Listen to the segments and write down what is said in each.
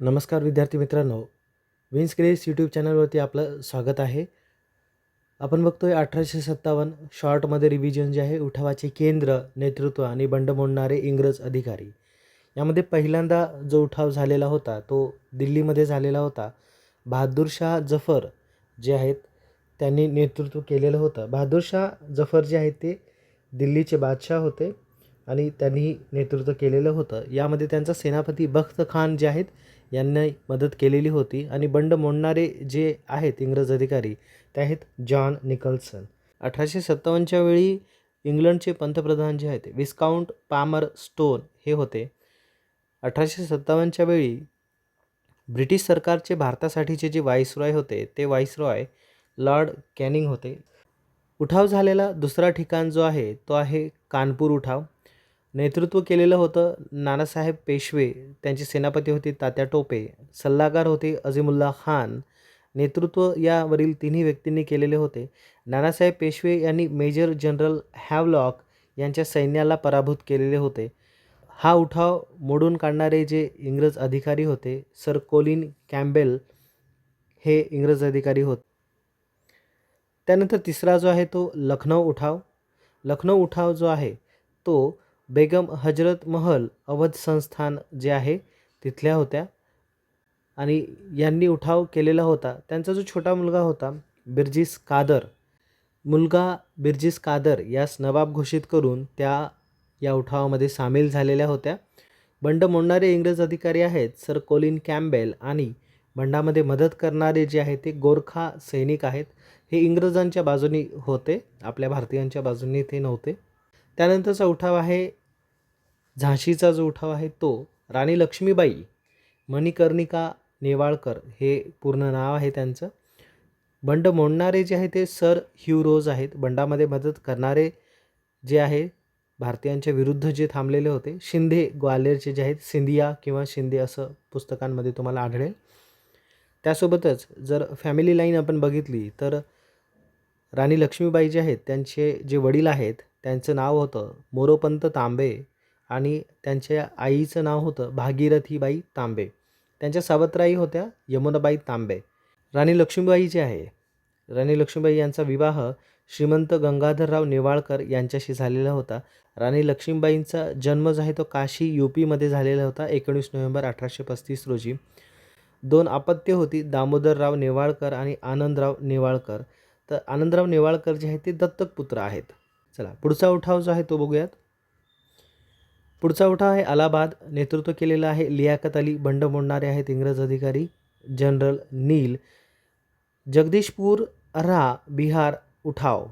नमस्कार विद्यार्थी मित्रांनो विन्स क्रेस यूट्यूब चॅनलवरती आपलं स्वागत आहे. आपण बघतोय अठराशे सत्तावन्न शॉर्टमध्ये रिव्हिजन जे आहे उठावाचे केंद्र नेतृत्व आणि बंड मोडणारे इंग्रज अधिकारी. यामध्ये पहिल्यांदा जो उठाव झालेला होता तो दिल्लीमध्ये झालेला होता. बहादूरशाह जफर जे आहेत त्यांनी नेतृत्व केलेलं होतं. बहादूरशाह जफर जे आहेत ते दिल्लीचे बादशाह होते आणि त्यांनी नेतृत्व केलेलं होतं. यामध्ये त्यांचा सेनापती बख्त खान जे आहेत यांनी मदत केलेली होती आणि बंड मोडणारे जे आहेत इंग्रज अधिकारी ते आहेत जॉन निकल्सन. अठराशे सत्तावन्नच्या वेळी इंग्लंडचे पंतप्रधान जे आहेत विस्काउंट पामर स्टोन हे होते. अठराशे सत्तावन्नच्या वेळी ब्रिटिश सरकारचे भारतासाठीचे जे वाईसरॉय होते ते वाईसरॉय लॉर्ड कॅनिंग होते. उठाव झालेला दुसरा ठिकाण जो आहे तो आहे कानपूर उठाव. नेतृत्व केलेलं होतं नानासाहेब पेशवे त्यांचे सेनापती होते तात्या टोपे सल्लागार होते अझीमुल्ला खान. नेतृत्व यावरील तिन्ही व्यक्तींनी केलेले होते. नानासाहेब पेशवे यांनी मेजर जनरल हॅवलॉक यांच्या सैन्याला पराभूत केलेले होते. हा उठाव मोडून काढणारे जे इंग्रज अधिकारी होते सर कोलिन कॅम्बेल हे इंग्रज अधिकारी होते. त्यानंतर तिसरा जो आहे तो लखनौ उठाव. लखनौ उठाव जो आहे तो बेगम हजरत महल अवध संस्थान जे आहे तिथल्या होत्या. आणि यांनी उठाव केलेला होता. त्यांचा जो छोटा मुलगा होता बिर्जिस कादर. मुलगा बिर्जिस कादर यास नवाब घोषित करून त्या या उठावामध्ये सामील झालेल्या होत्या. बंड मोडणारे इंग्रज अधिकारी आहेत सर कोलिन कॅम्बेल आणि बंडामध्ये मदत करणारे जे आहेत ते गोरखा सैनिक आहेत. हे इंग्रजांच्या बाजूनी होते आपल्या भारतीयांच्या बाजूनी ते नव्हते. त्यानंतरचा उठाव आहे झाशीचा जो उठाव आहे तो राणी लक्ष्मीबाई मणिकर्णिका नेवाळकर हे पूर्ण नाव आहे त्यांचं. बंड मोडणारे जे आहे ते सर ह्युरोज आहेत. बंडामध्ये मदत करणारे जे आहे भारतीयांच्या विरुद्ध जे थांबलेले होते शिंदे ग्वालेरचे जे आहेत सिंधिया किंवा शिंदे असं पुस्तकांमध्ये तुम्हाला आढळेल. त्यासोबतच जर फॅमिली लाईन आपण बघितली तर राणी लक्ष्मीबाई जे आहेत त्यांचे जे वडील आहेत त्यांचं नाव होतं मोरोपंत तांबे आणि त्यांच्या आईचं नाव होतं भागीरथीबाई तांबे. त्यांच्या सावत्राई होत्या यमुनाबाई तांबे. राणी लक्ष्मीबाई जी आहे. राणी लक्ष्मीबाई यांचा विवाह श्रीमंत गंगाधरराव नेवाळकर यांच्याशी झालेला होता. राणी लक्ष्मीबाईंचा जन्म जो आहे तो काशी यू पीमध्ये झालेला होता एकोणीस नोव्हेंबर अठराशे पस्तीस रोजी. दोन अपत्य होती दामोदरराव नेवाळकर आणि आनंदराव नेवाळकर. तर आनंदराव नेवाळकर जे आहेत ते दत्तक पुत्र आहेत. चला पुढचा उठाव जो आहे तो बघूयात. पुढचा उठाव आहे अलाहाबाद. नेतृत्व केलेलं आहे लियाकत अली बंड मोडणारे आहेत इंग्रज अधिकारी जनरल नील. जगदीशपूर रा बिहार उठाव.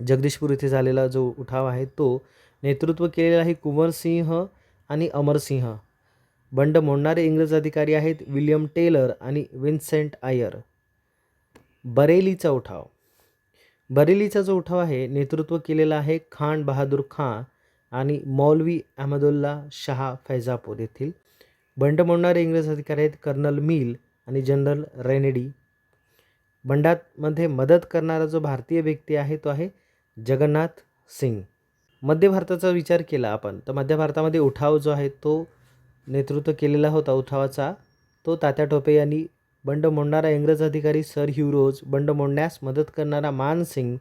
जगदीशपूर इथे झालेला जो उठाव आहे तो नेतृत्व केलेला आहे कुंवरसिंह आणि अमरसिंह बंड मोडणारे इंग्रज अधिकारी आहेत विल्यम टेलर आणि विन्सेंट आयर बरेलीचा उठाव. बरेलीचा जो उठाव आहे नेतृत्व केलेला आहे खान बहादूर खान आणि मौलवी अहमदुल्ला शहा फैजापूर येथील. बंड मोडणारे इंग्रज अधिकारी आहेत कर्नल मिल आणि जनरल रेनेडी. बंडातमध्ये मदत करणारा जो भारतीय व्यक्ती आहे तो आहे जगन्नाथ सिंग. मध्य भारताचा विचार केला आपण तर मध्य भारतामध्ये उठाव जो आहे तो नेतृत्व केलेला होता उठावाचा तो तात्या टोपे यांनी बंड मोडणारा इंग्रज अधिकारी सर ह्युरोज बंड मोडण्यास मदत करणारा मानसिंग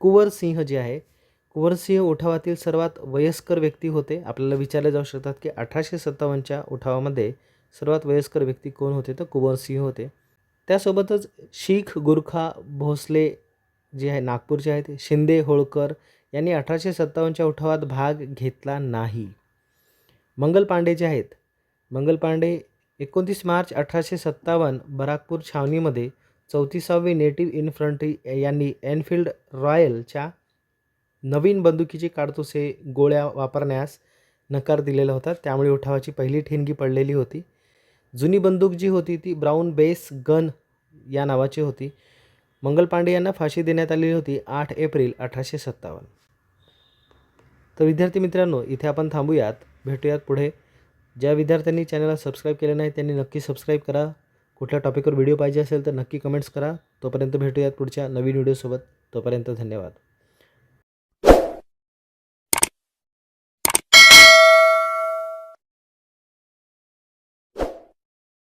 कुंवर सिंह जे आहे. कुंवरसिंह उठावातील सर्वात वयस्कर व्यक्ती होते. आपल्याला विचारले जाऊ शकतात की अठराशे सत्तावन्नच्या उठावामध्ये सर्वात वयस्कर व्यक्ती कोण होते? तर कुंवरसिंह होते. त्यासोबतच शीख गुरखा भोसले जे आहे नागपूरचे आहेत शिंदे होळकर यांनी अठराशे सत्तावन्नच्या उठावात भाग घेतला नाही. मंगल पांडे जे आहेत मंगल पांडे एकोणतीस मार्च अठराशे सत्तावन्न बराकपूर छावणीमध्ये चौतीसावे नेटिव्ह इन्फ्रंट्री यांनी एनफिल्ड रॉयलच्या नवीन बंदुकीची काडतुसे गोळ्या वापरण्यास नकार दिलेला होता. त्यामुळे उठावाची पहिली ठिणगी पडलेली होती. जुनी बंदूक जी होती ती ब्राऊन बेस गन या नावाची होती. मंगल पांडे यांना फाशी देण्यात आलेली होती आठ एप्रिल अठराशे सत्तावन्न. तर विद्यार्थी मित्रांनो इथे आपण थांबूयात. भेटूयात पुढे. ज्या विद्यार्थ्यांनी चॅनलला सबस्क्राईब केलं नाही त्यांनी नक्की सबस्क्राईब करा. कुठल्या टॉपिकवर व्हिडिओ पाहिजे असेल तर नक्की कमेंट्स करा. तोपर्यंत भेटूयात पुढच्या नवीन व्हिडिओसोबत तोपर्यंत धन्यवाद.